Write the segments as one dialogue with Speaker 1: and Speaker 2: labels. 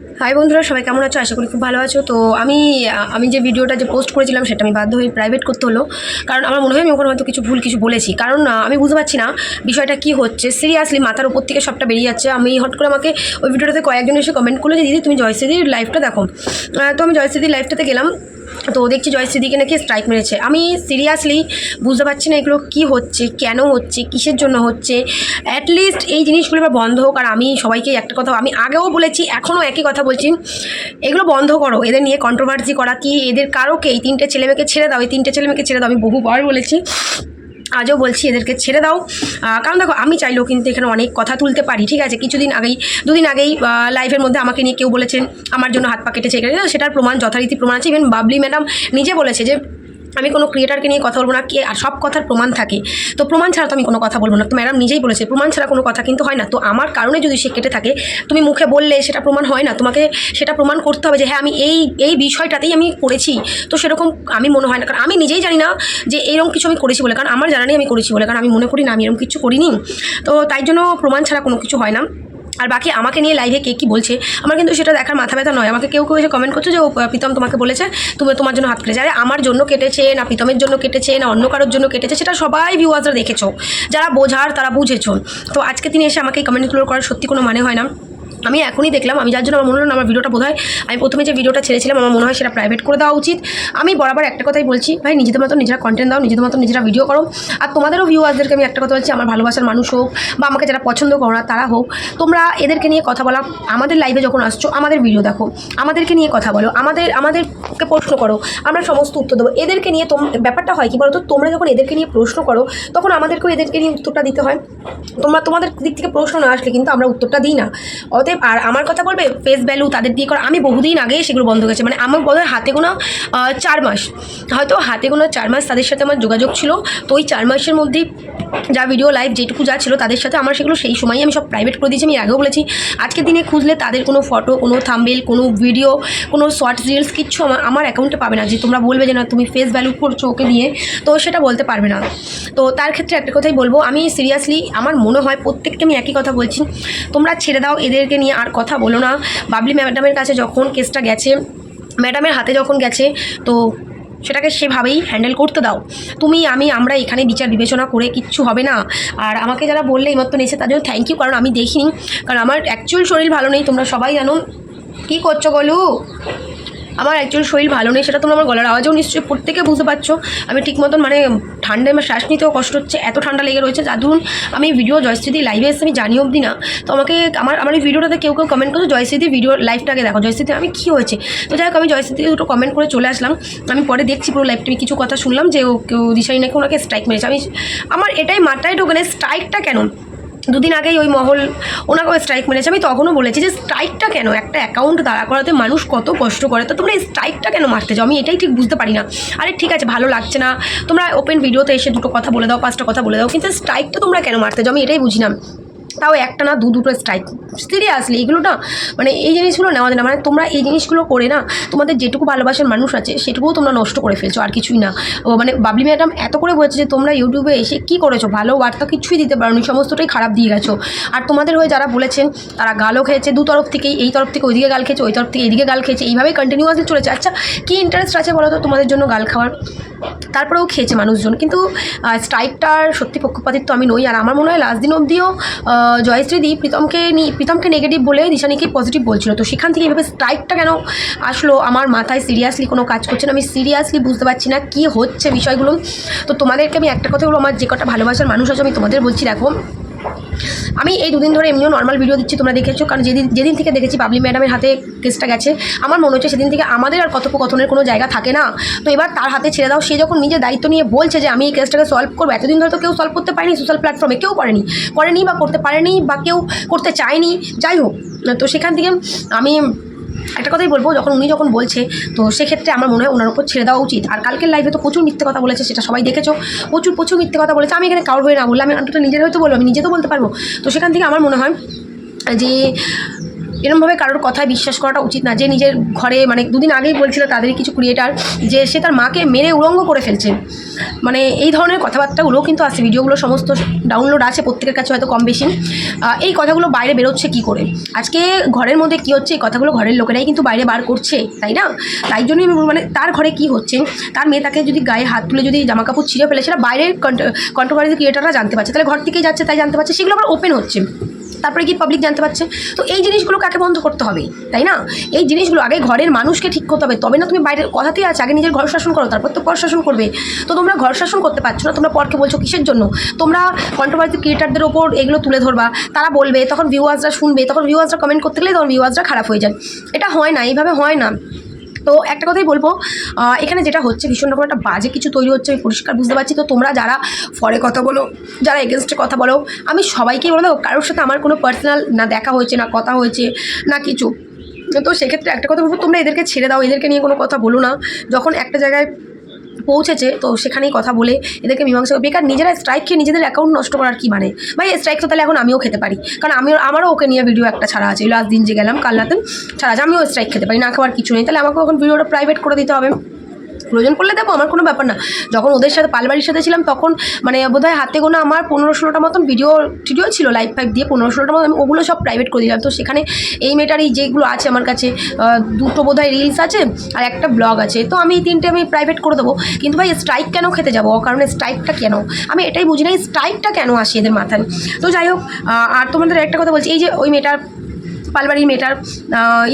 Speaker 1: High বন্ধুরা, সবাই কেমন আছো? আশা করি খুব ভালো আছো। তো আমি আমি যে ভিডিওটা যে পোস্ট করেছিলাম, সেটা আমি বাধ্য হয়ে প্রাইভেট করতে হলো। কারণ আমার মনে হয় আমি ওখানে হয়তো কিছু ভুল কিছু বলেছি। কারণ আমি বুঝতে পারছি না বিষয়টা কি হচ্ছে। সিরিয়াসলি মাথার উপর থেকে সবটা বেরিয়ে যাচ্ছে। আমি হট করে আমাকে ওই ভিডিওটাতে কয়েকজন এসে কমেন্ট করল যে, দিদি, তুমি জয়শ্রীদির লাইফটা দেখো। তো আমি জয়শ্রীদির লাইফটাতে গেলাম। তো দেখছি জয়শ্রীদিকে নাকি স্ট্রাইক মেরেছে। আমি সিরিয়াসলি বুঝতে পারছি না এগুলো কী হচ্ছে, কেন হচ্ছে, কিসের জন্য হচ্ছে? অ্যাটলিস্ট এই জিনিসগুলো এবার বন্ধ হোক আর আমি সবাইকে একটা কথা, আমি আগেও বলেছি, এখনও একই কথা বলছি। এগুলো বন্ধ করো, এদের নিয়ে কন্ট্রোভার্সি করা কি, এদের কারোকে এই তিনটে ছেলেমেয়েকে ছেড়ে দাও, এই তিনটে ছেলেমেয়েকে ছেড়ে দাও, আমি বহুবার বলেছি। আজও বলছি এদেরকে ছেড়ে দাও। কারণ দেখো, আমি চাইলেও কিন্তু এখানে অনেক কথা তুলতে পারি, ঠিক আছে? কিছুদিন আগেই, দুদিন আগেই লাইফের মধ্যে আমাকে নিয়ে কেউ বলেছেন, আমার জন্য হাত পা কেটেছে সেটার প্রমাণ, যথারীতি প্রমাণ আছে। ইভেন বাবলি ম্যাডাম নিজে বলেছে যে আমি কোনো ক্রিয়েটারকে নিয়ে কথা বলব না, কি আর সব কথার প্রমাণ থাকে। তো প্রমাণ ছাড়া তো আমি কোনো কথা বলব না। তো ম্যাডাম নিজেই বলেছে, প্রমাণ ছাড়া কোনো কথা কিন্তু হয় না। তো আমার কারণে যদি সে কেটে থাকে, তুমি মুখে বললে সেটা প্রমাণ হয় না। তোমাকে সেটা প্রমাণ করতে হবে যে হ্যাঁ আমি এই এই বিষয়টাতেই আমি করেছি। তো সেরকম আমি মনে হয় না। কারণ আমি নিজেই জানি না যে এরকম কিছু আমি করেছি বলে। কারণ আমার জানা নেই আমি করেছি বলে। কারণ আমি মনে করি না, আমি এরকম কিছু করিনি। তো তাই জন্য প্রমাণ ছাড়া কোনো কিছু হয় না। আর বাকি আমাকে নিয়ে লাইভে কে কী বলছে, আমার কিন্তু সেটা দেখার মাথা ব্যথা নয়। আমাকে কেউ কেউ এসে কমেন্ট করছে যে, ও প্রীতম তোমাকে বলেছে, তুমি তোমার জন্য হাত কেটেছে আরে, আমার জন্য কেটেছে না প্রীতমের জন্য কেটেছে, না অন্য কারোর জন্য কেটেছে, সেটা সবাই ভিউয়ার্সরা দেখেছ। যারা বোঝার তারা বুঝেছ। তো আজকে তিনি এসে আমাকে এই কমেন্টগুলো করার সত্যি কোনো মানে হয় না। আমি এখনই দেখলাম, আমি যার জন্য আমার মনে হলো আমার ভিডিওটা বোধ আমি প্রথমে যে ভিডিওটা ছেড়েছিলাম, আমার মনে হয় সেটা প্রাইভেট করে দেওয়া উচিত। আমি বরাবর একটা কথাই বলছি, ভাই নিজেদের মতো নিজেরা কন্টেন্ট দাও, নিজেদের মতো নিজেরা ভিডিও করো। আর তোমাদেরও ভিউয়ারদেরকে আমি একটা কথা বলছি, আমার ভালোবাসার মানুষ হোক বা আমাকে যারা পছন্দ করো না, তারা হোক, তোমরা এদেরকে নিয়ে কথা বলা, আমাদের লাইভে যখন আসছো, আমাদের ভিডিও দেখো, আমাদেরকে নিয়ে কথা বলো, আমাদের, আমাদেরকে প্রশ্ন করো, আমরা সমস্ত উত্তর দেবো। এদেরকে নিয়ে তোম, ব্যাপারটা হয় কি বলো তো তোমরা যখন এদেরকে নিয়ে প্রশ্ন করো, তখন আমাদেরকেও এদেরকে নিয়ে উত্তরটা দিতে হয়। তোমরা, তোমাদের দিক থেকে প্রশ্ন না আসলে কিন্তু আমরা উত্তরটা দিই না। অতএব আর আমার কথা বলবে ফেস ভ্যালু তাদের দিয়ে করা। আমি বহুদিন আগে সেগুলো বন্ধ গেছে মানে আমার বোধ হাতে গোনা চার মাস। হয়তো হাতে গোনা চার মাস তাদের সাথে আমার যোগাযোগ ছিল। তো ওই চার মাসের মধ্যেই যা ভিডিও লাইভ যেটুকু যা ছিল তাদের সাথে আমার সেগুলো সেই সময়ই আমি সব প্রাইভেট করে দিয়েছি। আমি আগেও বলেছি, আজকের দিনে খুঁজলে তাদের কোনো ফটো কোনো থাম্বেল কোনো ভিডিও কোনো শর্টস রিলস কিচ্ছু আমার আমার অ্যাকাউন্টে পাবে না। যে তোমরা বলবে যে না, তুমি ফেস ভ্যালু করছ ওকে দিয়ে, তো সেটা বলতে পারবে না। তো তার ক্ষেত্রে একটা কথাই বলব, আমি সিরিয়াসলি আমার মনে হয় প্রত্যেককে আমি একই কথা বলছি। তোমরা ছেড়ে দাও, এদেরকে নিয়ে আর কথা বলো না। বাবলি ম্যাডামের কাছে যখন কেসটা গেছে, ম্যাডামের হাতে যখন গেছে, তো সেটাকে সেভাবেই হ্যান্ডেল করতে দাও। তুমি, আমি, আমরা এখানে বিচার বিবেচনা করে কিচ্ছু হবে না। আর আমাকে যারা বললে এইমাত্র নিয়েছে তার জন্য থ্যাংক ইউ কারণ আমি দেখিনি। কারণ আমার অ্যাকচুয়াল শরীর ভালো নেই, তোমরা সবাই জানো। কী করছ গলু আমার অ্যাকচুয়াল শরীর ভালো নেই, সেটা তোমরা আমার গলার আওয়াজেও নিশ্চয়ই প্রত্যেকে বুঝতে পারছ। আমি ঠিক মতন মানে ঠান্ডায় আমার শ্বাস নিতেও কষ্ট হচ্ছে, এত ঠান্ডা লেগে রয়েছে। যার ধরুন, আমি ভিডিও জয়শ্রীদি লাইভে এসে আমি জানি অবধি না, তো আমাকে আমার আমার এই ভিডিওটাতে কেউ কেউ কমেন্ট করছ জয়শ্রীদি ভিডিও লাইভটাকে দেখো জয়শ্রীদি আমি কী হয়েছে? তো যাই হোক, আমি জয়শ্রীদি দুটো কমেন্ট করে চলে আসলাম। আমি পরে দেখছি পুরো লাইভটা আমি কিছু কথা শুনলাম যে ও, কেউ দিশাই নাকি ওনাকে স্ট্রাইক মেরেছে। আমি, আমার এটাই মাথায় ঢোকে স্ট্রাইকটা কেন? দুদিন আগেই ওই মহল, ওনাকেও স্ট্রাইক মেরেছে। আমি তখনও বলেছি যে স্ট্রাইকটা কেন? একটা অ্যাকাউন্ট দাঁড়া করাতে মানুষ কত কষ্ট করে। তো তোমরা এই স্ট্রাইকটা কেন মারতে যাও? আমি এটাই ঠিক বুঝতে পারি না। আরে ঠিক আছে, ভালো লাগছে না। তোমরা ওপেন ভিডিওতে এসে দুটো কথা বলে দাও, পাঁচটা কথা বলে দাও, কিন্তু স্ট্রাইকটা তোমরা কেন মারতে যাও? আমি এটাই বুঝি না। তাও একটা না দু দুটো স্ট্রাইক সিরিয়াসলি এগুলো না মানে এই জিনিসগুলো নেওয়া যায় না। মানে তোমরা এই জিনিসগুলো করে না, তোমাদের যেটুকু ভালোবাসার মানুষ আছে, সেটুকুও তোমরা নষ্ট করে ফেলছো, আর কিছুই না। ও মানে বাবলি ম্যাডাম এত করে বলছে যে, তোমরা ইউটিউবে এসে কী করেছ? ভালো বার্তা কিছুই দিতে পারোনি, সমস্তটাই খারাপ দিয়ে গেছো। আর তোমাদের হয়ে যারা বলেছেন, তারা গালও খেয়েছে, দু তরফ থেকেই, এই তরফ থেকে ওইদিকে গাল খেয়েছে, ওই তরফ থেকে এইদিকে গাল খেয়েছে, এইভাবেই কন্টিনিউয়াসলি চলেছে। আচ্ছা কী ইন্টারেস্ট আছে বলো তো তোমাদের জন্য গাল খাওয়ার? তারপরেও খেয়েছে মানুষজন। কিন্তু স্ট্রাইকটার সত্যি পক্ষপাতিত্ব আমি নই। আর আমার মনে হয় লাস্ট দিন অবধিও জয়শ্রী জয়শ্রীদি প্রীতমকে প্রীতমকে নেগেটিভ বলে দিশানিকে পজিটিভ বলছিল। তো সেখান থেকে এভাবে স্ট্রাইকটা কেন আসলো? আমার মাথায় সিরিয়াসলি কোনো কাজ করছে না। আমি সিরিয়াসলি বুঝতে পারছি না কী হচ্ছে বিষয়গুলো। তো তোমাদেরকে আমি একটা কথা বলব। আমার যে কটা ভালোবাসার মানুষ আছে, আমি তোমাদের বলছি, দেখো আমি এই দুদিন ধরে এমনিও নর্মাল ভিডিও দিচ্ছি, তোমরা দেখেছ। কারণ যেদিন যেদিন থেকে দেখেছি বাবলি ম্যাডামের হাতে কেসটা গেছে, আমার মনে হচ্ছে সেদিন থেকে আমাদের আর কথোপকথনের কোনো জায়গা থাকে না। তো এবার তার হাতে ছেড়ে দাও, সে যখন নিজের দায়িত্ব নিয়ে বলছে যে, আমি এই কেসটাকে সলভ করব। এতদিন ধরে তো কেউ সলভ করতে পারেনি সোশ্যাল প্ল্যাটফর্মে কেউ করেনি। করেনি বা করতে পারেনি বা কেউ করতে চায়নি। যাই হোক, তো সেখান থেকে আমি একটা কথাই বলব, যখন উনি যখন বলছে, তো সেক্ষেত্রে আমার মনে হয় ওনার উপর ছেড়ে দেওয়া উচিত। আর কালকের লাইফে তো প্রচুর মিথ্যে কথা বলেছে, সেটা সবাই দেখেছ। প্রচুর প্রচুর মিথ্যে কথা বলেছে। আমি এখানে কারোর হয়ে না বললাম, আমি অন্তত নিজের হয়তো বলব, আমি নিজে তো বলতে পারব। তো সেখান থেকে আমার মনে হয় যে এরমভাবে কারোর কথায় বিশ্বাস করাটা উচিত না। যে নিজের ঘরে মানে দুদিন আগেই বলছিল তাদের কিছু ক্রিয়েটার যে সে তার মাকে মেরে উলঙ্গ করে ফেলছে। মানে এই ধরনের কথাবার্তাগুলো কিন্তু আছে। ভিডিওগুলো সমস্ত ডাউনলোড আছে প্রত্যেকের কাছে হয়তো কম বেশি এই কথাগুলো বাইরে বেরোচ্ছে কি করে? আজকে ঘরের মধ্যে কি হচ্ছে? এই কথাগুলো ঘরের লোকেরাই কিন্তু বাইরে বার করছে, তাই না? তাই জন্যই মানে তার ঘরে কি হচ্ছে? তার মেয়ে তাকে যদি গায়ে হাত তুলে যদি জামা কাপড় ছিঁড়ে ফেলে, সেটা বাইরের কন্ট্রোভার্সি ক্রিয়েটাররা জানতে পারছে। তাহলে ঘর থেকেই যাচ্ছে, তাই জানতে পারছে। সেগুলো আবার ওপেন হচ্ছে। তারপরে কি পাবলিক জানতে পারছে। তো এই জিনিসগুলো কাকে বন্ধ করতে হবে, তাই না? এই জিনিসগুলো আগে ঘরের মানুষকে ঠিক করতে হবে। তবে না, তুমি বাইরের কথাতেই আছে, আগে নিজের ঘর শাসন করো, তারপর তো পর শাসন করবে। তো তোমরা ঘর শাসন করতে পারছ না, তোমরা পরকে বলছো কিসের জন্য? তোমরা কন্ট্রোভার্সি ক্রিয়েটারদের ওপর এগুলো তুলে ধরবা, তারা বলবে, তখন ভিউয়ার্সরা শুনবে, তখন ভিউয়ার্সরা কমেন্ট করতে গেলে তখন ভিউয়ার্সরা খারাপ হয়ে যায়। এটা হয় না, এইভাবে হয় না। তো একটা কথাই বলব এখানে যেটা হচ্ছে ভীষণ রকম একটা বাজে কিছু তৈরি হচ্ছে, আমি পরিষ্কার বুঝতে পারছি। তো তোমরা যারা ফরে কথা বলো, যারা এগেনস্টে কথা বলো, আমি সবাইকেই বলে দেবো, কারোর সাথে আমার কোনো পার্সোনাল না দেখা হয়েছে, না কথা হয়েছে, না কিছু। তো সেক্ষেত্রে একটা কথা বলব, তোমরা এদেরকে ছেড়ে দাও, এদেরকে নিয়ে কোনো কথা বলো না। যখন একটা জায়গায় পৌঁছেছে, তো সেখানেই কথা বলে এদেরকে মীমাংসা করে- বেকার নিজেরা স্ট্রাইক খেয়ে নিজেদের অ্যাকাউন্ট নষ্ট করার কি মানে? ভাই স্ট্রাইক তো তাহলে এখন আমিও খেতে পারি। কারণ আমিও, আমারও ওকে নিয়ে ভিডিও একটা ছাড়া আছে লাস্ট দিন যে গেলাম, কাল রাতে, ছাড়া আছে, আমিও স্ট্রাইক খেতে পারি, না খাওয়ার কিছু নেই। তাহলে আমাকে এখন ভিডিওটা প্রাইভেট করে দিতে হবে। প্রয়োজন পড়লে দেবো, আমার কোনো ব্যাপার না। যখন ওদের সাথে, পালবাড়ির সাথে ছিলাম, তখন মানে বোধহয় হাতে গোনা আমার পনেরো ষোলোটা মতন ভিডিও ভিডিও ছিল লাইভ ফাইভ দিয়ে পনেরো ষোলোটা মতন ওগুলো সব প্রাইভেট করে দিলাম। তো সেখানে এই মেয়েটার এই যেগুলো আছে আমার কাছে দুটো বোধহয় রিলস আছে আর একটা ব্লগ আছে। তো আমি এই তিনটে আমি প্রাইভেট করে দেবো। কিন্তু ভাই স্ট্রাইক কেন খেতে যাব? কারণ স্ট্রাইকটা কেন? আমি এটাই বুঝি না স্ট্রাইকটা কেন আসে এদের মাথায়? তো যাই হোক আর তোমাদের একটা কথা বলছি, এই যে ওই মেয়েটার পালবাড়ির মেয়েটার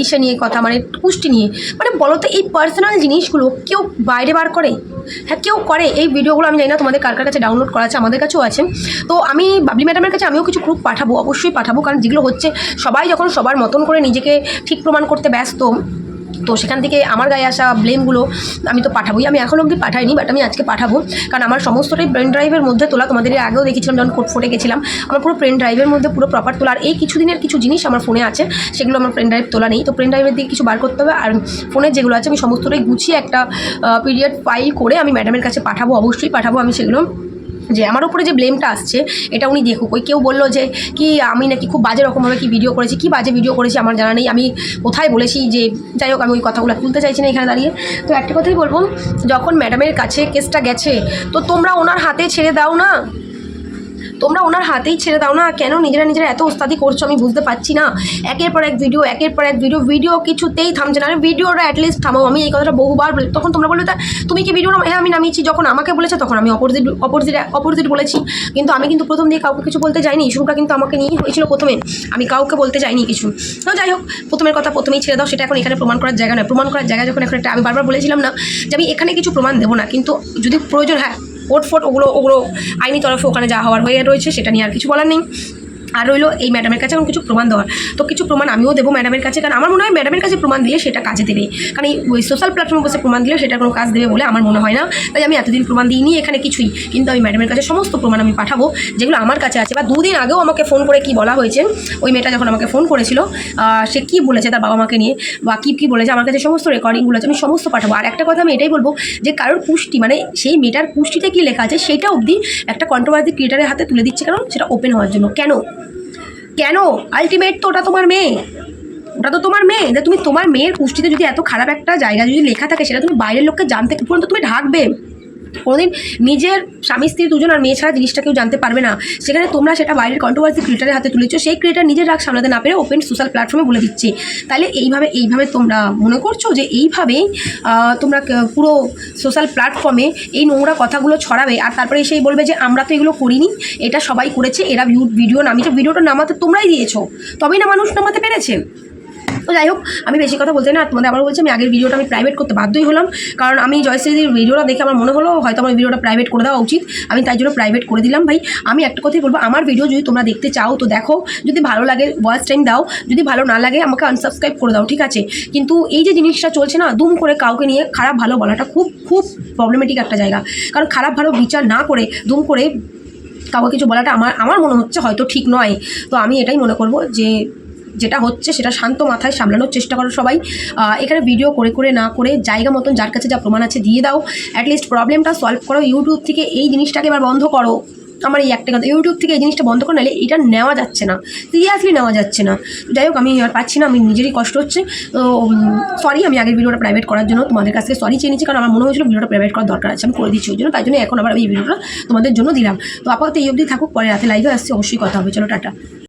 Speaker 1: ইসে নিয়ে কথা মানে পুষ্টি নিয়ে। মানে বলো তো এই পার্সোনাল জিনিসগুলো কেউ বাইরে বার করে? হ্যাঁ কেউ করে। এই ভিডিওগুলো আমি জানি না তোমাদের কার কার কাছে ডাউনলোড করা আছে, আমাদের কাছেও আছে। তো আমি বাবলি ম্যাডামের কাছে আমিও কিছু গ্রুপ পাঠাবো, অবশ্যই পাঠাবো, কারণ যেগুলো হচ্ছে, সবাই যখন সবার মতন করে নিজেকে ঠিক প্রমাণ করতে ব্যস্ত তো সেখান থেকে আমার গায়ে আসা ব্লেমগুলো আমি তো পাঠাবোই। আমি এখন অবধি পাঠাইনি বাট আমি আজকে পাঠাবো। কারণ আমার সমস্তটাই পেন ড্রাইভের মধ্যে তোলা, তোমাদের আগেও দেখেছিলাম যখন কোট ফোটে গেছিলাম, আমার পুরো পেন ড্রাইভের মধ্যে পুরো প্রপার তোলা। আর এই কিছুদিনের কিছু জিনিস আমার ফোনে আছে, সেগুলো আমার পেন ড্রাইভ তোলা নেই। তো পেন ড্রাইভের দিকে কিছু বার করতে হবে। আর ফোনের যেগুলো আছে, আমি সমস্তটাই গুছিয়ে একটা পিরিয়ড ফাইল করে আমি ম্যাডামের কাছে পাঠাবো, অবশ্যই পাঠাবো। আমি সেগুলো যে আমার উপরে যে ব্লেমটা আসছে, এটা উনি দেখুক। ওই কেউ বলল যে, কি আমি নাকি খুব বাজে রকমভাবে কি ভিডিও করেছি, কি বাজে ভিডিও করেছি আমার জানা নেই। আমি কোথায় বলেছি যে, যাই হোক, আমি ওই কথাগুলো তুলতে চাইছি না এখানে দাঁড়িয়ে। তো একটা কথাই বলব, যখন ম্যাডামের কাছে কেসটা গেছে, তো তোমরা ওনার হাতে ছেড়ে দাও না? তোমরা ওনার হাতেই ছেড়ে দাও না। কেন নিজেরা নিজেরা এত ওস্তাদি করছ আমি বুঝতে পারছি না। একের পর এক ভিডিও একের পর এক ভিডিও ভিডিও কিছুতেই থামছে না। আরে ভিডিওটা অ্যাটলিস্ট থামাও, আমি এই কথাটা বহুবার বলি তখন তোমরা বলবে তুমি কি ভিডিও হ্যাঁ আমি নামিয়েছি। যখন আমাকে বলেছে, তখন আমি অপোজিট অপোজিট অপোজিট বলেছি। কিন্তু আমি কিন্তু প্রথম দিয়ে কাউকে কিছু বলতে যাইনি। শুরুটা কিন্তু আমাকে নিয়েই হয়েছিল প্রথমে। আমি কাউকে বলতে যাইনি কিছু। তো যাই হোক, প্রথমের কথা প্রথমেই ছেড়ে দাও। সেটা এখন এখানে প্রমাণ করার জায়গা নয়। প্রমাণ করার জায়গা যখন এখন একটা আমি বারবার বলেছিলাম না যে আমি এখানে কিছু প্রমাণ দেবো না। কিন্তু যদি প্রয়োজন হ্যাঁ ওট ফোট, ওগুলো ওগুলো আইনি তরফে ওখানে যা হওয়ার হয়ে রয়েছে, সেটা নিয়ে আর কিছু বলার নেই। আর রইল এই ম্যাডামের কাছে এখন কিছু প্রমাণ দেওয়ার। তো কিছু প্রমাণ আমিও দেবো ম্যাডামের কাছে, কারণ আমার মনে হয় ম্যাডামের কাছে প্রমাণ দিলে সেটা কাজে দেবে। কারণ এই ওই সোশ্যাল প্ল্যাটফর্মে বসে প্রমাণ দিলে সেটা কোনো কাজ দেবে বলে আমার মনে হয় না। তাই আমি এতদিন প্রমাণ দিইনি এখানে কিছুই। কিন্তু আমি ম্যাডামের কাছে সমস্ত প্রমাণ আমি পাঠাবো, যেগুলো আমার কাছে আছে। বা দুদিন আগেও আমাকে ফোন করে কি বলা হয়েছে, ওই মেয়েটা যখন আমাকে ফোন করেছিল সে কি বলেছে তার বাবা মাকে নিয়ে, বা কী কী বলেছে, আমার কাছে সমস্ত রেকর্ডিংগুলো আছে, আমি সমস্ত পাঠাবো। আর একটা কথা আমি এটাই বলব যে কারোর পুষ্টি মানে সেই মেয়েটার পুষ্টিতে কী লেখা আছে, সেটা অবধি একটা কন্ট্রোভার্সি ক্রিয়েটারের হাতে তুলে দিচ্ছে, কারণ সেটা ওপেন হওয়ার জন্য। কেন? কেন? আলটিমেট তো ওটা তোমার মেয়ে। ওটা তো তোমার মেয়ে। যে তুমি তোমার মেয়ের পুষ্টিতে যদি এত খারাপ একটা জায়গা যদি লেখা থাকে, সেটা তুমি বাইরের লোককে জানতে পর্যন্ত তুমি ঢাকবে। কোনোদিন নিজের স্বামী, স্ত্রী দুজন আর মেয়ে ছাড়া জিনিসটা কেউ জানতে পারবে না। সেখানে তোমরা সেটা বাইরের কন্ট্রোভার্সি ক্রিয়েটারের হাতে তুলেছো। সেই ক্রিয়েটার নিজের রাগ সামলাতে না পেরে ওপেন সোশ্যাল প্ল্যাটফর্মে বলে দিচ্ছে। তাহলে এইভাবে এইভাবে তোমরা মনে করছ যে এইভাবেই তোমরা পুরো সোশ্যাল প্ল্যাটফর্মে এই নোংরা কথাগুলো ছড়াবে আর তারপরে সেই বলবে যে আমরা তো এগুলো করিনি, এটা সবাই করেছে, এরা ভিডিও নামিয়েছে ভিডিওটা নামাতে তোমরাই দিয়েছ। তবেই না মানুষ নামাতে পেরেছে। তো যাই হোক, আমি বেশি কথা বলতে না, তোমাদের আবার বলছি, আমি আগের ভিডিওটা আমি প্রাইভেট করতে বাধ্যই হলাম। কারণ আমি জয়শ্রীদির ভিডিওটা দেখে আমার মনে হলো, হয়তো আমার ভিডিওটা প্রাইভেট করে দেওয়া উচিত। আমি তাই জন্য প্রাইভেট করে দিলাম ভাই। আমি একটা কথাই বলব, আমার ভিডিও যদি তোমরা দেখতে চাও, তো দেখো, যদি ভালো লাগে ওয়াচ টাইম দাও। যদি ভালো না লাগে, আমাকে আনসাবস্ক্রাইব করে দাও, ঠিক আছে? কিন্তু এই যে জিনিসটা চলছে না, দুম করে কাউকে নিয়ে খারাপ ভালো বলাটা খুব খুব প্রবলেমেটিক একটা জায়গা। কারণ খারাপ ভালো বিচার না করে, দুম করে কাউকে কিছু বলাটা আমার আমার মনে হচ্ছে হয়তো ঠিক নয়। তো আমি এটাই মনে করব যে যেটা হচ্ছে সেটা শান্ত মাথায় সামলানোর চেষ্টা করো সবাই। এখানে ভিডিও করে করে না করে জায়গা মতন যার কাছে যা প্রমাণ আছে দিয়ে দাও। অ্যাটলিস্ট প্রবলেমটা সলভ করো ইউটিউব থেকে এই জিনিসটাকে এবার বন্ধ করো। আমার এই একটা কথা ইউটিউব থেকে এই জিনিসটা বন্ধ করে, নাহলে এটা নেওয়া যাচ্ছে না। সিরিয়াসলি নেওয়া যাচ্ছে না। যাই হোক, আমি আর পাচ্ছি না, আমি নিজেরই কষ্ট হচ্ছে। তো সরি আমি আগের ভিডিওটা প্রাইভেট করার জন্য তোমাদের কাছ সরি চেয়ে নিচ্ছি কারণ আমার মনে হয়েছিল ভিডিওটা প্রাইভেট করার দরকার আছে, আমি করে দিচ্ছি ওই জন্য, তাই জন্য এখন আবার এই ভিডিওটা তোমাদের জন্য দিলাম। তো আপাতত এই অবধি থাকুক, পরে রাতে লাইভে আসছি, অবশ্যই কথা হবে। চলো, টাটা।